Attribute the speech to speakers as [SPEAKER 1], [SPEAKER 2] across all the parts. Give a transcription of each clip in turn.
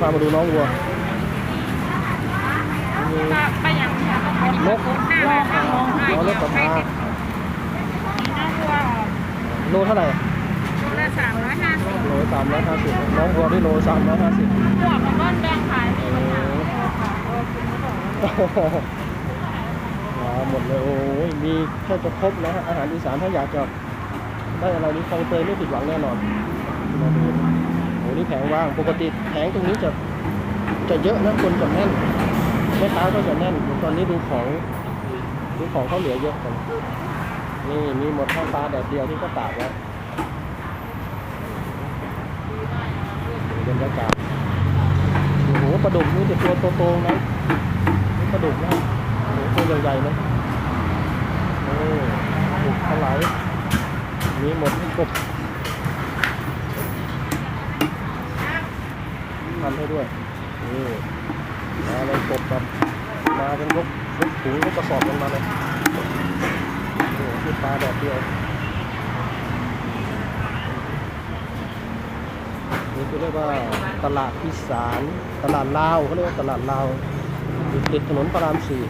[SPEAKER 1] พามาดูน้องวัวมี
[SPEAKER 2] ไปอย่างนี้ค่ะ
[SPEAKER 1] นก
[SPEAKER 2] หน้ามาข้างมองให้
[SPEAKER 1] อ๋อนกกระทา
[SPEAKER 2] น้องวัว
[SPEAKER 1] โลเท่าไหร่
[SPEAKER 2] โลละสามร้อยห้าสิบ
[SPEAKER 1] โลสามร้อยห้าสิบน้องวัวที่โลสามร้อยห้าสิบ
[SPEAKER 2] พวกมันก็แบ่งขายมีปัญหา
[SPEAKER 1] มาหมดเลยโอ้ยมีแค่จะครบนะฮะอาหารอีสานถ้าอยากจะได้อะไรนี่คลองเตยไม่ผิดหวังแน่นอนมาดู โอ้นี่แผงว่าง ปกติแผงตรงนี้จะจะเยอะนะคนจะแน่นแม่ค้าก็จะแน่น ตอนนี้ดูของดูของเขาเหลือเยอะกันนี่มีหมดข้าวปลาแดดเดียวที่ก็ตากไว้บรรยากาศโอ้โหปลาดุกนี่จะตัวโตๆนะนี่ปลาดุกนะโอ้โหตัวใหญ่ๆนะโอ้บุกถลายมีหมดกบำให้ด้วยนี่มาเลยกบแบบมาเป็นยกยกถุงยกกระสอบกันมาเลยโอ้โหที่ปลาแดดเดียวนี่คือเรียกว่าตลาดอีสานตลาดลาวเขาเรียกว่าตลาดลาวอยู่ติดถนนพระรามสี่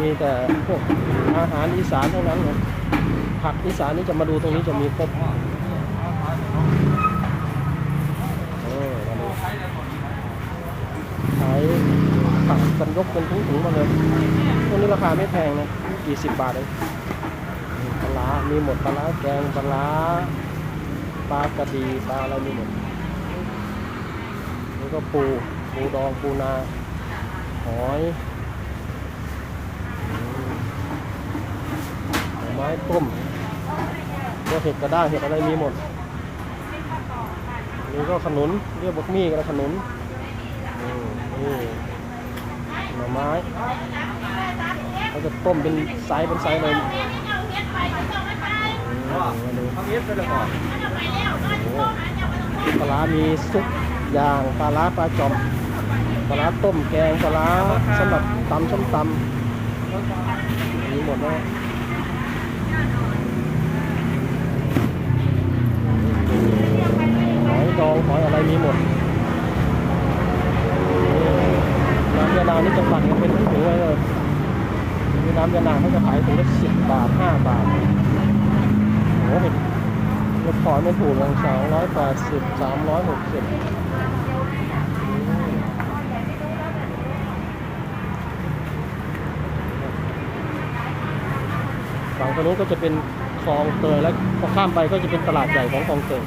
[SPEAKER 1] มีแต่พวกอาหารอีสานเท่านั้นนะผักอีสานนี่จะมาดูตรงนี้จะมีครบเออมาดูขายผักกัน ยกเป็นถุงๆมาเลยพวนี้ราคาไม่แพงนะกี่สิบบาทเองปลามีหมดปลาแกงปลาปลากระดีปลาอะไรมีหมดนี่ก็ปูปูดองปูนาหอยไม้ต้มตัวเห็ดกระด้างเห็ดอะไรมีหมดนี่ก็ขนุนเรียกบกมี่กันขนุนนี่ หน่อไม้เขาจะต้มเป็นไซส์เป็นไซส์เลย
[SPEAKER 3] เขาเอฟไปแล้วก่อน
[SPEAKER 1] ปลามีซุปอย่างปลาร้าปลาจอมปลาต้มแกงปลาสำหรับตำส้มตำมีหมดนะหอยดองหอยอะไรมีหมด น้ำยานานี่จะปั่นกันเป็นถุงๆไว้เลยมีน้ำยานาเขาจะขายถุงละสิบบาทห้าบาทโอ้โหรถถอนไม่ถูกลงสองร้อยแปดสิบสามร้อยหกสิบฝั่งตรงนู้นก็จะเป็นคลองเตยแล้วพอข้ามไปก็จะเป็นตลาดใหญ่ของคลองเตย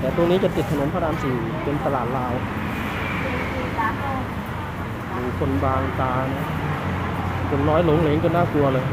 [SPEAKER 1] แต่ตรงนี้จะติดถนนพระรามสี่เป็นตลาดลาว คนบางตานะคนน้อยหลงเหลงจนน่ากลัวเลย